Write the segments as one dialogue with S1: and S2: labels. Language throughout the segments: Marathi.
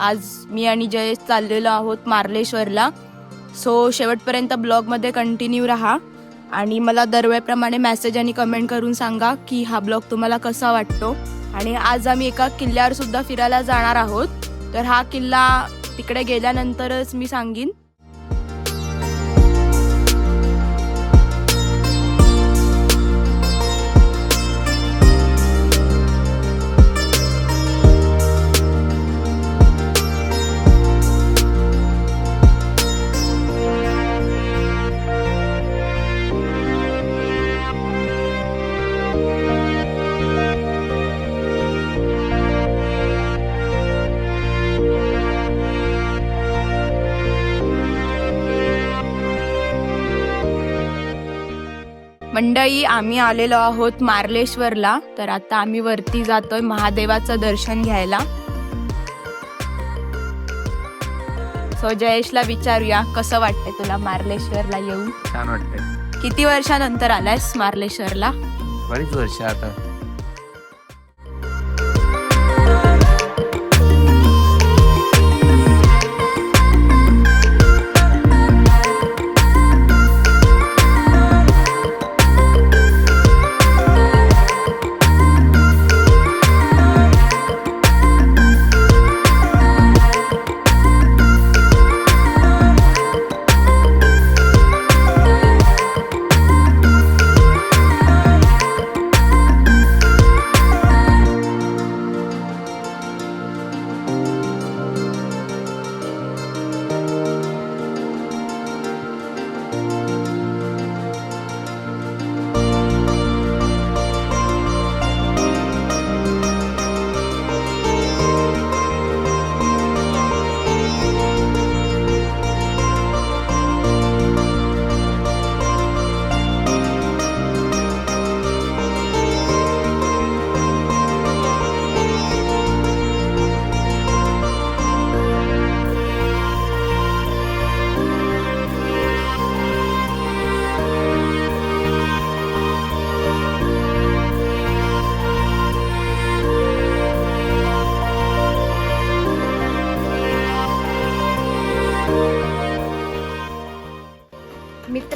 S1: आज मी आणि जयेश चाललेलो आहोत मार्लेश्वरला. सो शेवटपर्यंत ब्लॉगमध्ये कंटिन्यू राहा आणि मला दरवेळेप्रमाणे मेसेज आणि कमेंट करून सांगा की हा ब्लॉग तुम्हाला कसा वाटतो? आणि आज आम्ही एका किल्ल्यावर सुद्धा फिरायला जाणार आहोत. तर हा किल्ला तिकडे गेल्यानंतरच मी सांगीन. मंडळी आम्ही आलेलो आहोत मार्लेश्वरला. तर आता आम्ही वरती जातोय महादेवाचं दर्शन घ्यायला. सो जयेशला विचारूया कसं वाटतंय तुला मार्लेश्वरला येऊन?
S2: छान वाटतंय.
S1: किती वर्षानंतर आलायस मार्लेश्वरला?
S2: बरीच वर्ष आता.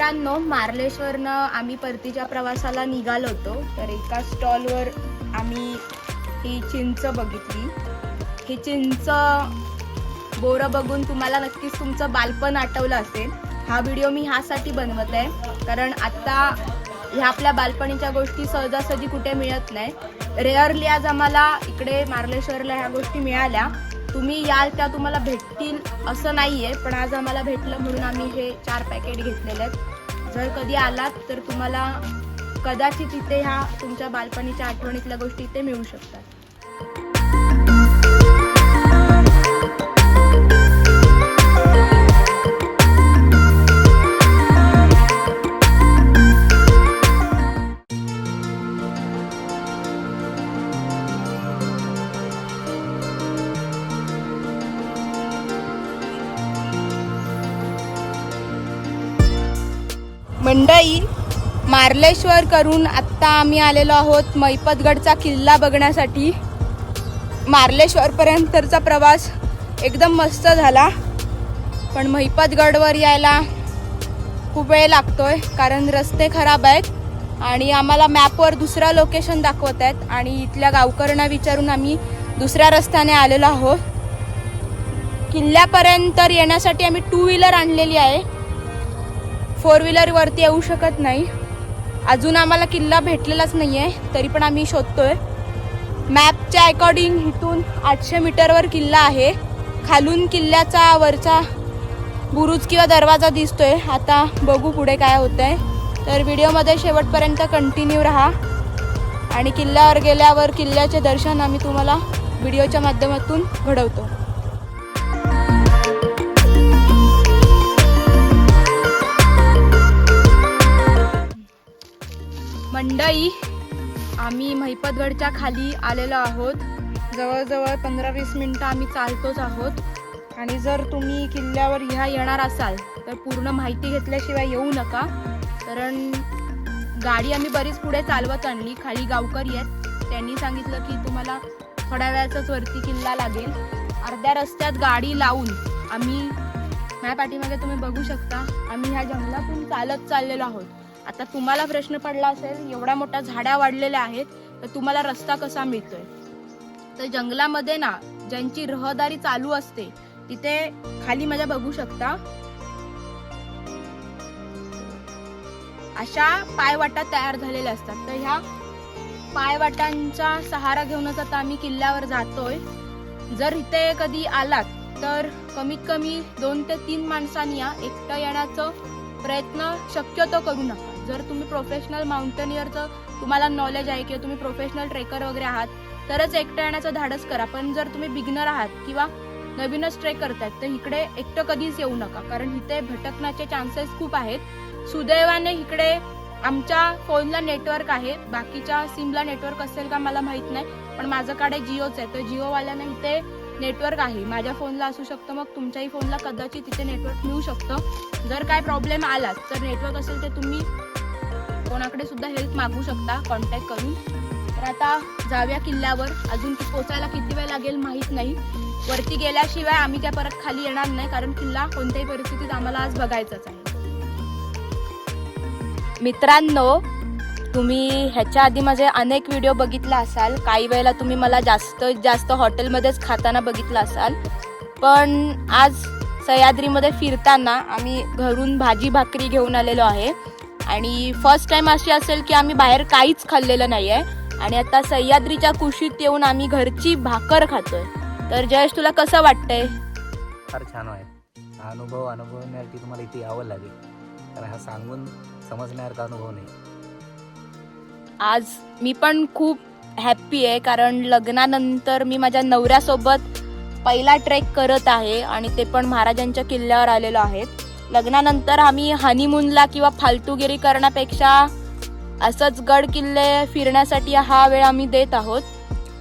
S1: मित्रांनो मार्लेश्वरनं आम्ही परतीच्या प्रवासाला निघालो होतो तर एका स्टॉलवर आम्ही ही चिंच बघितली. ही चिंच बोरं बघून तुम्हाला नक्कीच तुमचं बालपण आठवलं असेल. हा व्हिडिओ मी ह्यासाठी बनवत आहे कारण आत्ता ह्या आपल्या बालपणीच्या गोष्टी सहजासहजी कुठे मिळत नाही. रेअरली आज आम्हाला इकडे मार्लेश्वरला ह्या गोष्टी मिळाल्या. तुम्ही याल त्या तुम्हाला भेटतील असं नाही आहे पण आज आम्हाला भेटलं म्हणून आम्ही हे चार पॅकेट घेतलेले आहेत. जर कधी आलात तर तुम्हाला कदाचित इथे ह्या तुमच्या बालपणीच्या आठवणीतल्या गोष्टी इथे मिळू शकतात. मंडई मार्लेश्वर करून आत्ता आम्ही आलेलो आहोत मैपतगडचा किल्ला बघण्यासाठी. मार्लेश्वरपर्यंतचा प्रवास एकदम मस्त झाला. पण महिपतगडवर यायला खूप वेळ लागतोय कारण रस्ते खराब आहेत आणि आम्हाला मॅपवर दुसरा लोकेशन दाखवत आहेत आणि इथल्या गावकऱ्यांना विचारून आम्ही दुसऱ्या रस्त्याने आलेलो आहोत. किल्ल्यापर्यंत येण्यासाठी आम्ही टू व्हीलर आणलेली आहे. फोर व्हीलरवरती येऊ शकत नाही. अजून आम्हाला किल्ला भेटलेलाच नाही आहे तरी पण आम्ही शोधतोय. मॅपच्या अकॉर्डिंग इथून आठशे मीटरवर किल्ला आहे. खालून किल्ल्याचा वरचा बुरुज किंवा दरवाजा दिसतोय. आता बघू पुढे काय होतंय. तर व्हिडिओमध्ये शेवटपर्यंत कंटिन्यू राहा. आणि किल्ल्यावर गेल्यावर किल्ल्याचे दर्शन आम्ही तुम्हाला व्हिडिओच्या माध्यमातून घडवतो. मंडई आम्ही महिपतगडच्या खाली आलेलो आहोत. जवळजवळ पंधरा वीस मिनटं आम्ही चालतोच आहोत. आणि जर तुम्ही किल्ल्यावर ह्या येणार असाल तर पूर्ण माहिती घेतल्याशिवाय येऊ नका. कारण गाडी आम्ही बरीच पुढे चालवत आणली. खाली गावकरी आहेत त्यांनी सांगितलं की तुम्हाला थोड्या वेळाचाच वरती किल्ला लागेल. अर्ध्या रस्त्यात गाडी लावून आम्ही माझ्या पाठीमागे तुम्ही बघू शकता आम्ही ह्या जंगलातून चालत चाललेलो आहोत. आता तुम्हाला प्रश्न पडला असेल एवढ्या मोठ्या झाड्या वाढलेल्या आहेत तर तुम्हाला रस्ता कसा मिळतोय? तर जंगलामध्ये ना ज्यांची रहदारी चालू असते तिथे खाली माझ्या बघू शकता. अशा पायवाटा तयार झालेल्या असतात. तर ह्या पायवाटांचा सहारा घेऊनच आता आम्ही किल्ल्यावर जातोय. जर इथे कधी आलात तर कमीत कमी दोन ते तीन माणसांनी या एकटं येण्याचं प्रयत्न शक्यतो करू नका. जर तुम्ही प्रोफेशनल माउंटेनियरचं तुम्हाला नॉलेज आहे किंवा तुम्ही प्रोफेशनल ट्रेकर वगैरे आहात तरच एकटं येण्याचं धाडस करा. पण जर तुम्ही बिगनर आहात किंवा नवीनच ट्रेक करतायत तर इकडे एकटं कधीच येऊ नका. कारण इथे भटकण्याचे चान्सेस खूप आहेत. सुदैवाने इकडे आमच्या फोनला नेटवर्क आहे. बाकीच्या सिमला नेटवर्क असेल का मला माहीत नाही. पण माझ्याकडे जिओच आहे. तर जिओवाल्याने इथे नेटवर्क आहे. माझ्या फोनला असू शकतं मग तुमच्याही फोनला कदाचित तिथे नेटवर्क मिळू शकतं. जर काय प्रॉब्लेम आलाच तर नेटवर्क असेल तर तुम्ही कोणाकडे सुद्धा हेल्प मागू शकता कॉन्टॅक्ट करून. तर आता जाव्या किल्ल्यावर. अजून पोचायला किती वेळ लागेल माहीत नाही. वरती गेल्याशिवाय आम्ही काय परत खाली येणार नाही कारण किल्ला कोणत्याही परिस्थितीत आम्हाला आज बघायचाच आहे. मित्रांनो तुम्ही ह्याच्या आधी माझे अनेक व्हिडिओ बघितला असाल. काही वेळेला तुम्ही मला जास्त जास्त हॉटेलमध्येच खाताना बघितलं असाल. पण आज सह्याद्रीमध्ये फिरताना आम्ही घरून भाजी भाकरी घेऊन आलेलो आहे. आणि फर्स्ट टाइम अशी असेल की आम्ही बाहेर काहीच खाल्लेलं नाही आहे आणि आता सह्याद्रीच्या कुशीत येऊन आम्ही घरची भाकर खातोय. तर जयेश तुला कसं वाटतंय?
S2: फार छान आहे. हा अनुभव अनुभवण्यासाठी तुम्हाला इथे यावं लागेल. कारण हा सांगून समजण्यासारखा अनुभव नाही.
S1: आज मी पण खूप हॅप्पी आहे कारण लग्नानंतर मी माझ्या नवऱ्यासोबत पहिला ट्रेक करत आहे आणि ते पण महाराजांच्या किल्ल्यावर आलेलो आहेत. लग्नानंतर आम्ही हनीमूनला किंवा फालतूगिरी करण्यापेक्षा असंच गड किल्ले फिरण्यासाठी हा वेळ आम्ही देत आहोत.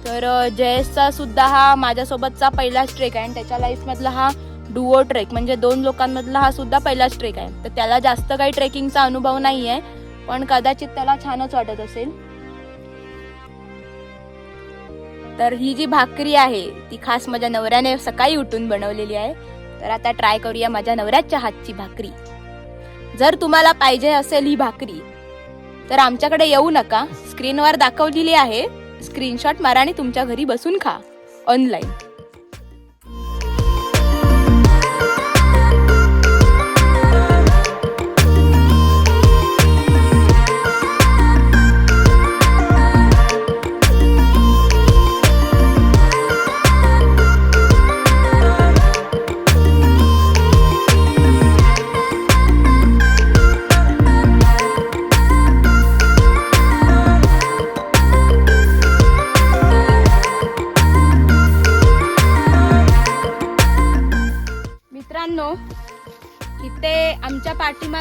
S1: तर अ, जयेशचा सुद्धा हा माझ्यासोबतचा पहिलाच ट्रेक आहे आणि त्याच्या लाईफमधला हा डुओ ट्रेक म्हणजे दोन लोकांमधला हा सुद्धा पहिलाच ट्रेक आहे. तर त्याला जास्त काही ट्रेकिंगचा अनुभव नाही आहे पण कदाचित त्याला छानच वाटत असेल. तर ही जी भाकरी आहे ती खास माझ्या नवऱ्याने सकाळी उठून बनवलेली आहे. तर आता ट्राय करूया माझ्या नवऱ्याच्या हातची भाकरी. जर तुम्हाला पाहिजे असेल ही भाकरी तर आमच्याकडे येऊ नका. स्क्रीनवर दाखवलेली आहे. स्क्रीनशॉट मारा आणि तुमच्या घरी बसून खा. ऑनलाईन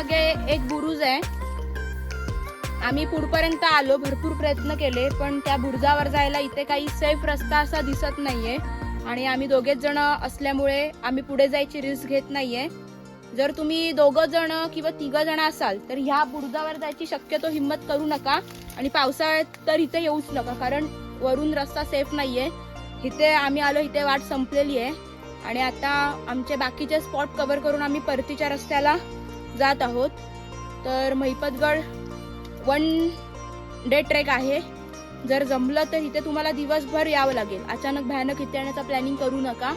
S1: मागे एक बुरुज आहे. आम्ही पुढपर्यंत आलो भरपूर प्रयत्न केले पण त्या बुरुजावर जायला इथे काही सेफ रस्ता असा दिसत नाहीये. आणि आम्ही दोघेच जण असल्यामुळे आम्ही पुढे जायची रिस्क घेत नाहीये. जर तुम्ही दोघं जण किंवा तिघ जण असाल तर ह्या बुरुजावर जायची शक्यतो हिंमत करू नका. आणि पावसाळ्यात तर इथे येऊच नका कारण वरून रस्ता सेफ नाहीये. इथे आम्ही आलो इथे वाट संपलेली आहे. आणि आता आमचे बाकीचे स्पॉट कव्हर करून आम्ही परतीच्या रस्त्याला जात आहोत. तर महिपतगड वन डे ट्रेक आहे. जर जमलं तर इथे तुम्हाला दिवसभर यावं लागेल. अचानक भयानक इथे येण्याचा प्लॅनिंग करू नका.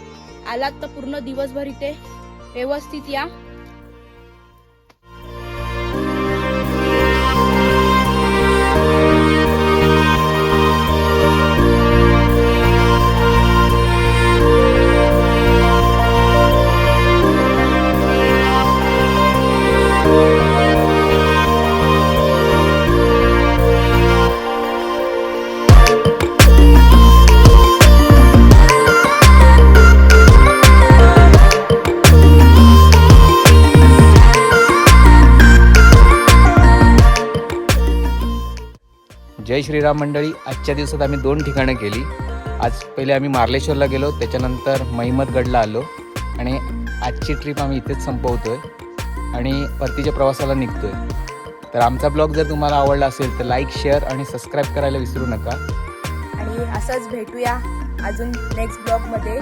S1: आलात तर पूर्ण दिवसभर इथे व्यवस्थित या.
S2: जय श्रीराम मंडळी. आजच्या दिवसात आम्ही दोन ठिकाणं केली. आज पहिले आम्ही मार्लेश्वरला गेलो त्याच्यानंतर महिमतगडला आलो आणि आजची ट्रिप आम्ही इथेच संपवतो आहे आणि परतीच्या प्रवासाला निघतो आहे तर आमचा ब्लॉग जर तुम्हाला आवडला असेल तर लाईक शेअर आणि सबस्क्राईब करायला विसरू नका.
S1: आणि असंच भेटूया अजून नेक्स्ट ब्लॉगमध्ये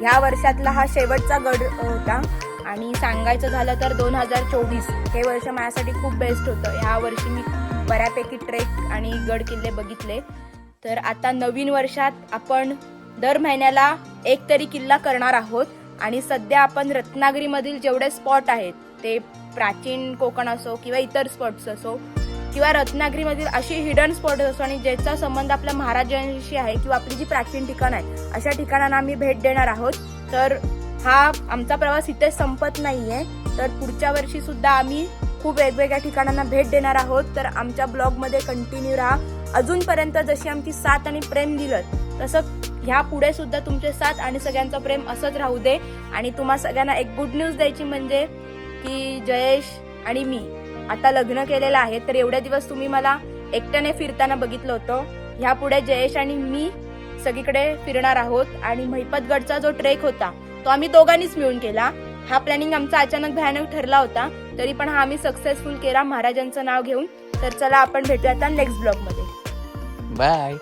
S1: ह्या वर्षातला हा शेवटचा गड होता आणि सांगायचं झालं तर दोन हजार चोवीस हे वर्ष माझ्यासाठी खूप बेस्ट होतं. ह्या वर्षी मी बऱ्यापैकी ट्रेक आणि गड किल्ले बघितले. तर आता नवीन वर्षात आपण दर महिन्याला एक तरी किल्ला करणार आहोत. आणि सध्या आपण रत्नागिरीमधील जेवढे स्पॉट आहेत ते प्राचीन कोकण असो किंवा इतर स्पॉट्स असो किंवा रत्नागिरीमधील अशी हिडन स्पॉट असो आणि ज्याचा संबंध आपल्या महाराजांशी आहे किंवा आपली जी प्राचीन ठिकाण आहे अशा ठिकाणांना आम्ही भेट देणार आहोत. तर हा आमचा प्रवास इथे संपत नाहीये. तर पुढच्या वर्षी सुद्धा आम्ही खूप वेगवेगळ्या ठिकाणांना भेट देणार आहोत. तर आमच्या ब्लॉगमध्ये कंटिन्यू राहा. अजूनपर्यंत जशी आमची साथ आणि प्रेम दिलं तसं ह्या पुढे सुद्धा तुमचे साथ आणि सगळ्यांचं प्रेम असंच राहू दे. आणि तुम्हा सगळ्यांना एक गुड न्यूज द्यायची म्हणजे की जयेश आणि मी आता लग्न केलेलं आहे. तर एवढ्या दिवस तुम्ही मला एकट्याने फिरताना बघितलं होतं. ह्या पुढे जयेश आणि मी सगळीकडे फिरणार आहोत. आणि महिपतगडचा जो ट्रेक होता तो आम्ही दोघांनीच मिळून केला. हा प्लॅनिंग आमचा अचानक भयानक ठरला होता तरी पण हा आम्ही सक्सेसफुल केला महाराजांचं नाव घेऊन. तर चला आपण भेटूया आता नेक्स्ट ब्लॉगमध्ये
S2: बाय